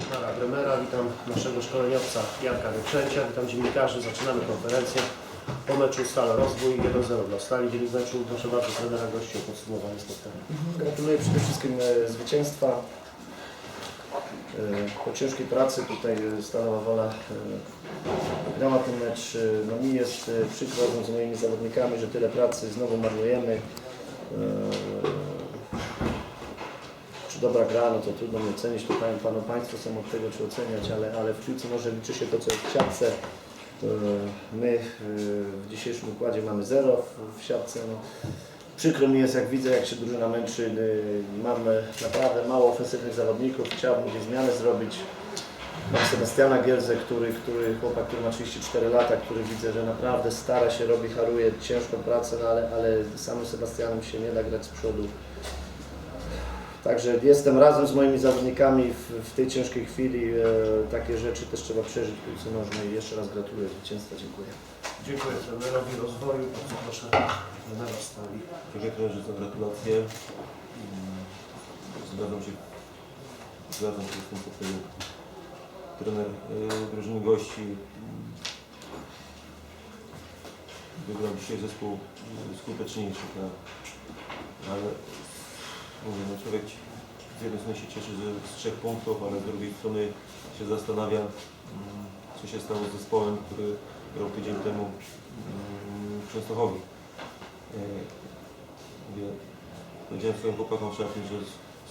premiera, witam naszego szkoleniowca Janka Wyprzęcia, witam dziennikarzy, zaczynamy konferencję. Po meczu Stale Rozwój 1-0 dla Stali, dzień meczu, proszę bardzo trenera gości o podsumowanie spotkania. Gratuluję przede wszystkim e, zwycięstwa. E, Po ciężkiej pracy tutaj e, Stalowa Wola grała ten mecz. No mi jest przykro z moimi zawodnikami, że tyle pracy znowu marnujemy. E, dobra gra, no to trudno mi ocenić, to panu, panu Państwo są od tego czy oceniać, ale, ale w piłce może liczy się to, co jest w siatce. E, My e, w dzisiejszym układzie mamy zero w, siatce. No. Przykro mi jest, jak widzę, jak się drużyna męczy. Y, Mamy naprawdę mało ofensywnych zawodników. Chciałbym gdzieś zmiany zrobić. Mam Sebastiana Gierze, który, który chłopak, który ma 34 lata, który widzę, że naprawdę stara się, robi, haruje ciężką pracę, no ale, ale samym Sebastianem się nie da grać z przodu. Także jestem razem z moimi zawodnikami w, w tej ciężkiej chwili. E, takie rzeczy też trzeba przeżyć w piłce nożnej. Jeszcze raz gratuluję zwycięstwa. Dziękuję. Dziękuję trenerowi rozwoju, bardzo proszę trenera Stali. Dziękuję trenerze za gratulacje. Mm, Zgadzam się, zgadzam się z tym, co powiedział trener y, drużyny gości. Mm, Wygrał dzisiaj zespół y, skuteczniejszy, tak. ale mówię, no człowiek z jednej strony się cieszy ze, z trzech punktów, ale z drugiej strony się zastanawia, mm, co się stało z zespołem, który grał tydzień temu mm, w Częstochowie. Y, Mówię, powiedziałem swoim chłopakom szatni, że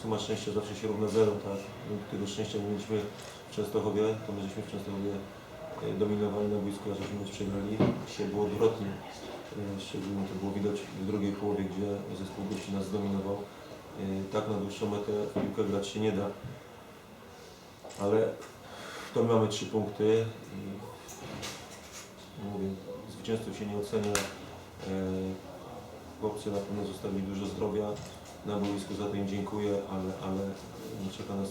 suma szczęścia zawsze się równa zero, tak? My tego szczęścia mieliśmy w Częstochowie, to my żeśmy w Częstochowie e, dominowali na boisku, a żeśmy mecz przegrali. Dzisiaj było odwrotnie. E, Szczególnie to było widać w drugiej połowie, gdzie zespół gości nas zdominował. E, Tak na dłuższą metę w piłkę grać się nie da. Ale to my mamy trzy punkty i mówię, zwycięstwo się nie ocenia. E, Chłopcy na pewno zostawili dużo zdrowia na boisku, za to im dziękuję, ale, ale no, czeka nas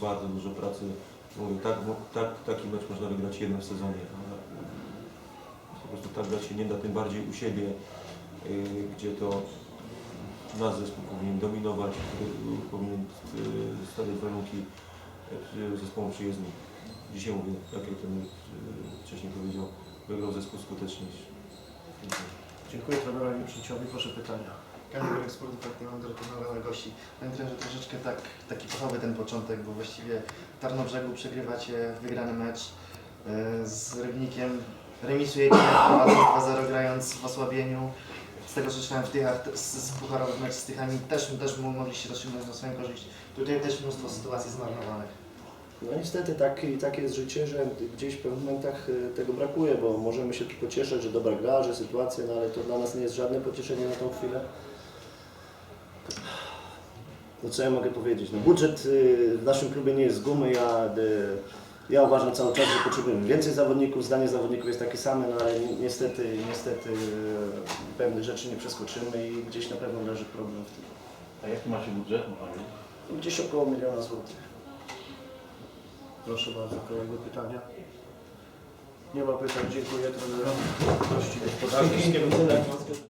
bardzo dużo pracy. Mówię, tak, tak, taki mecz można wygrać jeden w sezonie, ale po prostu tak grać się nie da, tym bardziej u siebie, y, gdzie to nasz zespół powinien dominować, powinien y, stawiać warunki y, zespołom przyjezdnym. Dzisiaj mówię, tak jak ten y, wcześniej powiedział, wygrał zespół skuteczniejszy. Dziękuję. Dziękuję trenerowi Wyprzęciowi, proszę pytania. Kamil Gorek, Sport Fakty, mam dyrektora na gości. Panie trenerze, troszeczkę tak, taki pochowy ten początek, bo właściwie w Tarnobrzegu przegrywacie wygrany mecz e, z Rybnikiem, remisujecie prowadząc 2-0 grając w osłabieniu. Z tego, co czytałem w Tychach, t- z, z pucharowych mecz z Tychami też, też mo- mogliście rozstrzygnąć na swoją korzyść. Tutaj też mnóstwo sytuacji zmarnowanych. No niestety tak, i tak jest życie, że gdzieś w pewnych momentach y, tego brakuje, bo możemy się tu pocieszyć, że dobra gra, że sytuacja, no ale to dla nas nie jest żadne pocieszenie na tą chwilę. No co ja mogę powiedzieć? No budżet y, w naszym klubie nie jest z gumy, ja, y, ja uważam cały czas, że potrzebujemy więcej zawodników, zdanie zawodników jest takie same, no ale ni- niestety, niestety y, pewnych rzeczy nie przeskoczymy i gdzieś na pewno leży problem w tym. A jaki macie budżet? Gdzieś około miliona złotych. Proszę bardzo, kolejne pytania. Nie ma pytań, dziękuję trenerowi, gości tyle.